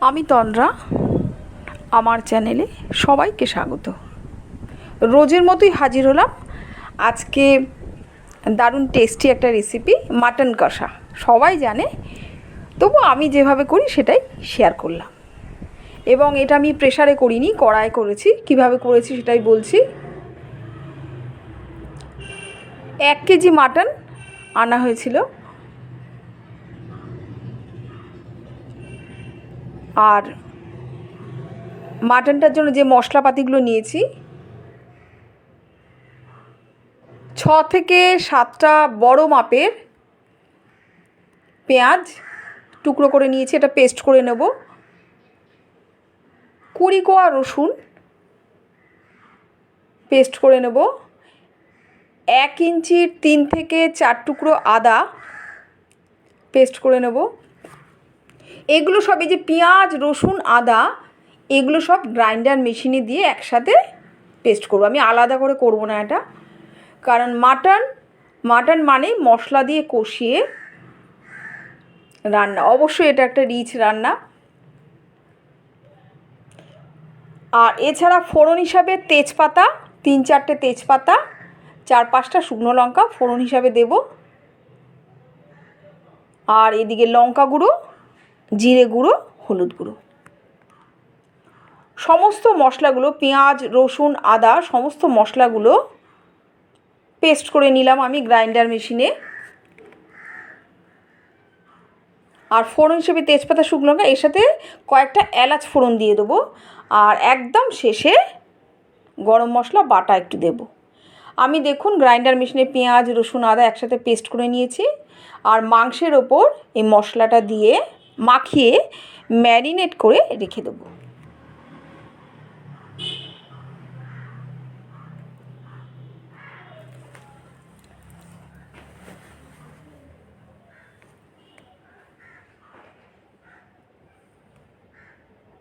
আমি তন্দ্রা। আমার চ্যানেলে সবাইকে স্বাগত। রোজের মতোই হাজির হলাম। আজকে দারুণ টেস্টি একটা রেসিপি মাটন কষা। সবাই জানে, তবু আমি যেভাবে করি সেটাই শেয়ার করলাম। এবং এটা আমি প্রেশারে করিনি কড়ায় করেছি। কীভাবে করেছি সেটাই বলছি। এক কেজি মাটন আনা হয়েছিল। আর মাটনটার জন্য যে মশলাপাতিগুলো নিয়েছি, ছ থেকে সাতটা বড় মাপের পেঁয়াজ টুকরো করে নিয়েছি, এটা পেস্ট করে নেব। কুড়ি কোয়া রসুন পেস্ট করে নেব। এক ইঞ্চির তিন থেকে চার টুকরো আদা পেস্ট করে নেব। এগুলো সব এই যে পেঁয়াজ, রসুন, আদা, এগুলো সব গ্রাইন্ডার মেশিনে দিয়ে একসাথে পেস্ট করব। আমি আলাদা করে করব না এটা। কারণ মাটন মাটন মানে মশলা দিয়ে কষিয়ে রান্না। অবশ্যই এটা একটা রিচ রান্না। আর এছাড়া ফোড়ন হিসাবে তেজপাতা, তিন চারটে তেজপাতা, চার পাঁচটা শুকনো লঙ্কা ফোড়ন হিসাবে দেব। আর এদিকে লঙ্কা গুঁড়ো। জিরে গুঁড়ো, হলুদ গুঁড়ো। সমস্ত মশলাগুলো, পেঁয়াজ, রসুন, আদা, সমস্ত মশলাগুলো পেস্ট করে নিলাম আমি গ্রাইন্ডার মেশিনে। আর ফোড়ন হিসেবে তেজপাতা, শুকনো লঙ্কা, এর সাথে কয়েকটা এলাচ ফোড়ন দিয়ে দেবো। আর একদম শেষে গরম মশলা, বাটা একটু দেব। আমি দেখুন গ্রাইন্ডার মেশিনে পেঁয়াজ, রসুন, আদা একসাথে পেস্ট করে নিয়েছি। আর মাংসের ওপর এই মশলাটা দিয়ে মাখিয়ে ম্যারিনেট করে রেখে দেবো।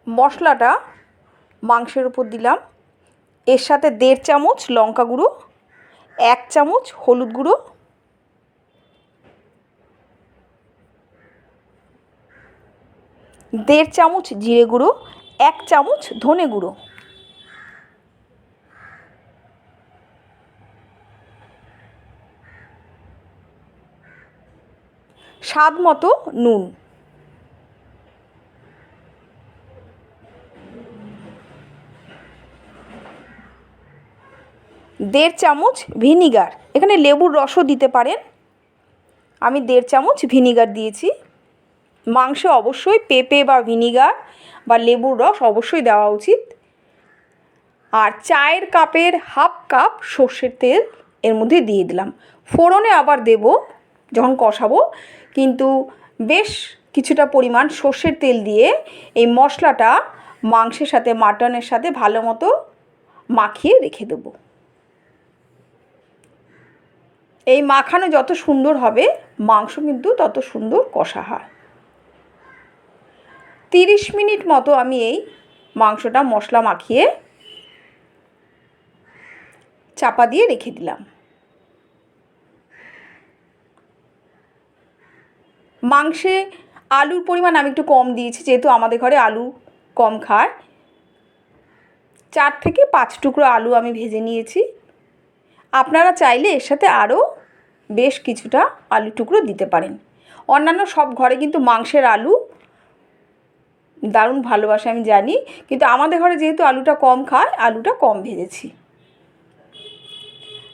মশলাটা মাংসের উপর দিলাম। এর সাথে দেড় চামচ লঙ্কা গুঁড়ো, এক চামচ হলুদ গুঁড়ো দেড় চামচ জিরে গুঁড়ো, এক চামচ ধনে গুঁড়ো। স্বাদ মতো নুন। দেড় চামচ ভিনিগার। এখানে লেবুর রসও দিতে পারেন। আমি দেড় চামচ ভিনিগার দিয়েছি। মাংসে অবশ্যই পেঁপে বা ভিনিগার বা লেবুর রস অবশ্যই দেওয়া উচিত। আর চায়ের কাপের হাফ কাপ সর্ষের তেল এর মধ্যে দিয়ে দিলাম। ফোড়নে আবার দেব, যখন কষাবো, কিন্তু বেশ কিছুটা পরিমাণ সর্ষের তেল দিয়ে এই মশলাটা মাংসের সাথে, মাটনের সাথে ভালো মতো মাখিয়ে রেখে দেবো। এই মাখানো যত সুন্দর হবে, মাংস কিন্তু তত সুন্দর কষা হয়। তিরিশ মিনিট মতো আমি এই মাংসটা মশলা মাখিয়ে চাপা দিয়ে রেখে দিলাম। মাংসে আলুর পরিমাণ আমি একটু কম দিয়েছি, যেহেতু আমাদের ঘরে আলু কম খায়। চার থেকে পাঁচ টুকরো আলু আমি ভেজে নিয়েছি। আপনারা চাইলে এর সাথে আরও বেশ কিছুটা আলু টুকরো দিতে পারেন। অন্যান্য সব ঘরে কিন্তু মাংসের আলু দারুণ ভালোবাসে, আমি জানি। কিন্তু আমাদের ঘরে যেহেতু আলুটা কম খায়, আলুটা কম ভেজেছি।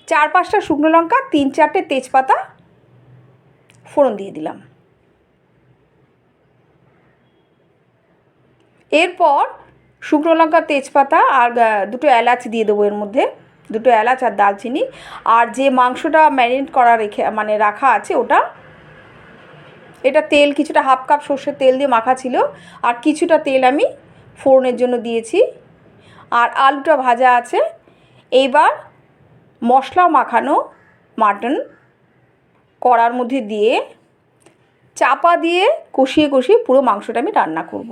চার পাঁচটা শুকনো লঙ্কা, তিন চারটে তেজপাতা, ফোড়ন দিয়ে দিলাম। এরপর শুকনো লঙ্কা, তেজপাতা আর দুটো এলাচ দিয়ে দেবো এর মধ্যে। দুটো এলাচ আর দালচিনি আর যে মাংসটা ম্যারিনেট করা রেখে মানে রাখা আছে, ওটা এটা তেল, কিছুটা হাফ কাপ সর্ষের তেল দিয়ে মাখা ছিল। আর কিছুটা তেল আমি ফোড়নের জন্য দিয়েছি। আর আলুটা ভাজা আছে। এইবার মশলা মাখানো মাটন কড়ার মধ্যে দিয়ে চাপা দিয়ে কষিয়ে কষিয়ে পুরো মাংসটা আমি রান্না করব।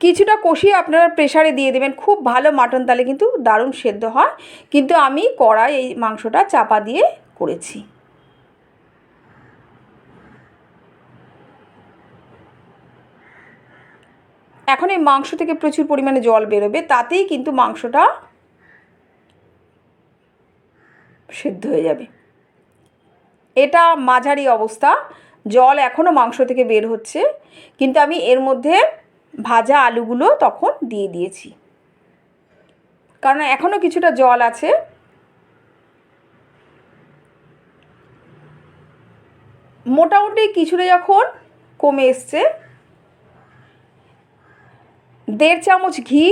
কিছুটা কষিয়ে আপনারা প্রেশারে দিয়ে দেবেন। খুব ভালো মাটন তাহলে কিন্তু দারুণ সেদ্ধ হয়। কিন্তু আমি কড়াই এই মাংসটা চাপা দিয়ে করেছি। এখন এই মাংস থেকে প্রচুর পরিমাণে জল বেরোবে, তাতেই কিন্তু মাংসটা সেদ্ধ হয়ে যাবে। এটা মাঝারি অবস্থা, জল এখনও মাংস থেকে বের হচ্ছে, কিন্তু আমি এর মধ্যে ভাজা আলুগুলো তখন দিয়ে দিয়েছি। কারণ এখনও কিছুটা জল আছে। মোটামুটি কিছুটা যখন কমে এসছে দেড় চামচ ঘি,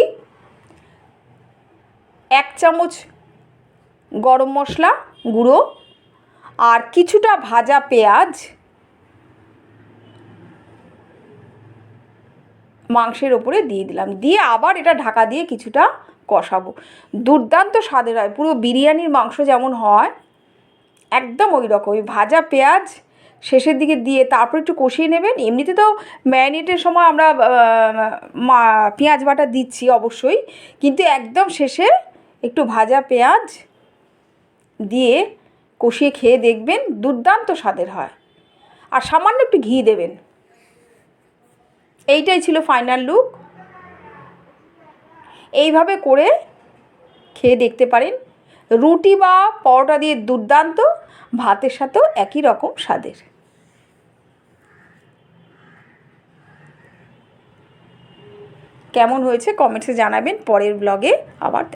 এক চামচ গরম মশলা গুঁড়ো আর কিছুটা ভাজা পেঁয়াজ। মাংসের ওপরে দিয়ে দিলাম। দিয়ে আবার এটা ঢাকা দিয়ে কিছুটা কষাবো। দুর্দান্ত স্বাদের হয়। পুরো বিরিয়ানির মাংস যেমন হয়, একদম ওই রকমই ভাজা পেঁয়াজ শেষের দিকে দিয়ে তারপর একটু কষিয়ে নেবেন। এমনিতে তো ম্যারিনেটের সময় আমরা মা, পেঁয়াজ বাটা দিচ্ছি অবশ্যই। কিন্তু একদম শেষে একটু ভাজা পেঁয়াজ দিয়ে কষিয়ে খেয়ে দেখবেন দুর্দান্ত স্বাদের হয়। আর সামান্য একটু ঘি দেবেন। এইটাই ছিল ফাইনাল লুক এইভাবে করে খেয়ে দেখতে পারেন। রুটি বা পরোটা দিয়ে দুর্দান্ত, ভাতের সাথেও একই রকম স্বাদের। কেমন হয়েছে কমেন্টসে জানাবেন পরের ব্লগে আবার